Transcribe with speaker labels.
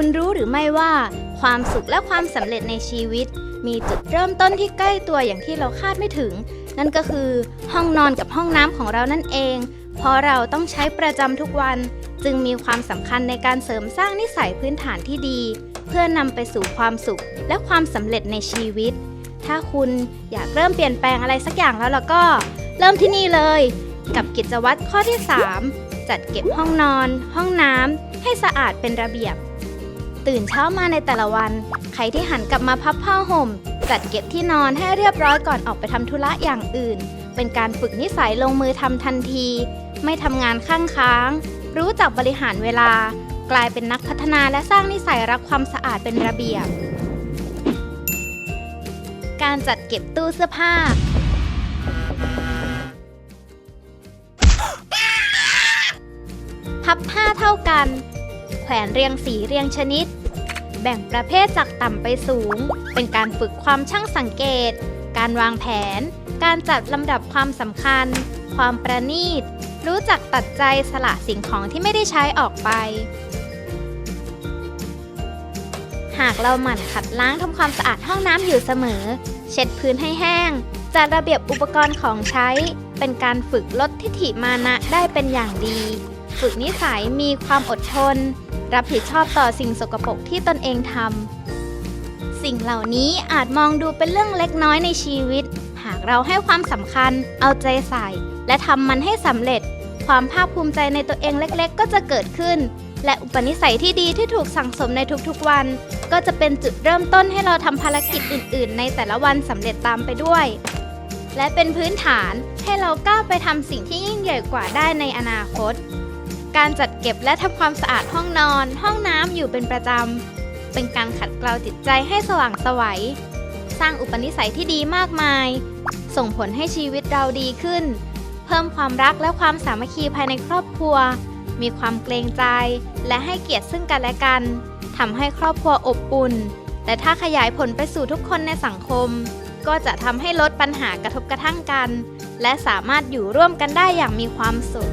Speaker 1: คุณรู้หรือไม่ว่า ความสุขและความสำเร็จในชีวิต มีจุดเริ่มต้นที่ใกล้ตัวอย่างที่เราคาดไม่ถึง นั่นก็คือห้องนอนกับห้องน้ำของเรานั่นเอง เพราะเราต้องใช้ประจำทุกวัน จึงมีความสำคัญในการเสริมสร้างนิสัยพื้นฐานที่ดี เพื่อนำไปสู่ความสุขและความสำเร็จในชีวิต ถ้าคุณอยากเริ่มเปลี่ยนแปลงอะไรสักอย่างแล้วล่ะก็ เริ่มที่นี่เลย กับกิจวัตรข้อที่ 3 จัดเก็บห้องนอน ห้องน้ำให้สะอาดเป็นระเบียบ ตื่นเช้ามาในแต่ละวัน ใครที่หันกลับมาพับผ้าห่ม จัดเก็บที่นอนให้เรียบร้อยก่อนออกไปทำธุระอย่างอื่น เป็นการฝึกนิสัยลงมือทำทันที ไม่ทำงานข้างค้าง รู้จักบริหารเวลา กลายเป็นนักพัฒนาและสร้างนิสัยรักความสะอาดเป็นระเบียบ การจัดเก็บตู้เสื้อผ้าพับผ้าเท่ากัน แขวนเรียงสีเรียงชนิด แบ่งประเภทจากต่ำไปสูง เป็นการฝึกความช่างสังเกต การวางแผน การจัดลำดับความสำคัญ ความประณีต รู้จักตัดใจสละสิ่งของที่ไม่ได้ใช้ออกไป หากเราหมั่นขัดล้างทำความสะอาดห้องน้ำอยู่เสมอ เช็ดพื้นให้แห้ง จัดระเบียบอุปกรณ์ของใช้ เป็นการฝึกลดทิฐิมานะได้เป็นอย่างดี ฝึกนิสัยมีความอดทน รับผิดชอบต่อสิ่งสกปรกที่ตนเองทำสิ่งเหล่านี้อาจมองดูเป็นเรื่องเล็กน้อยในชีวิต หากเราให้ความสำคัญ เอาใจใส่ และทำมันให้สำเร็จ ความภาคภูมิใจในตัวเองเล็กๆ ก็จะเกิดขึ้น และอุปนิสัยที่ดีที่ถูกสั่งสมในทุกๆวัน ก็จะเป็นจุดเริ่มต้นให้เราทำภารกิจอื่น ๆ ในแต่ละวันสำเร็จตามไปด้วย และเป็นพื้นฐานให้เราก้าวไปทำสิ่งที่ยิ่งใหญ่กว่าได้ในอนาคต การจัดเก็บและทำความสะอาดห้องนอน ห้องน้ำอยู่เป็นประจำ เป็นการขัดเกลาจิตใจให้สว่างไสวัย สร้างอุปนิสัยที่ดีมากมาย ส่งผลให้ชีวิตเราดีขึ้น เพิ่มความรักและความสามัคคีภายในครอบครัว มีความเกรงใจ และให้เกียรติซึ่งกันและกันทำให้ครอบครัวอบอุ่น แต่ถ้าขยายผลไปสู่ทุกคนในสังคม ก็จะทำให้ลดปัญหากระทบกระทั่งกัน และสามารถอยู่ร่วมกันได้อย่างมีความสุข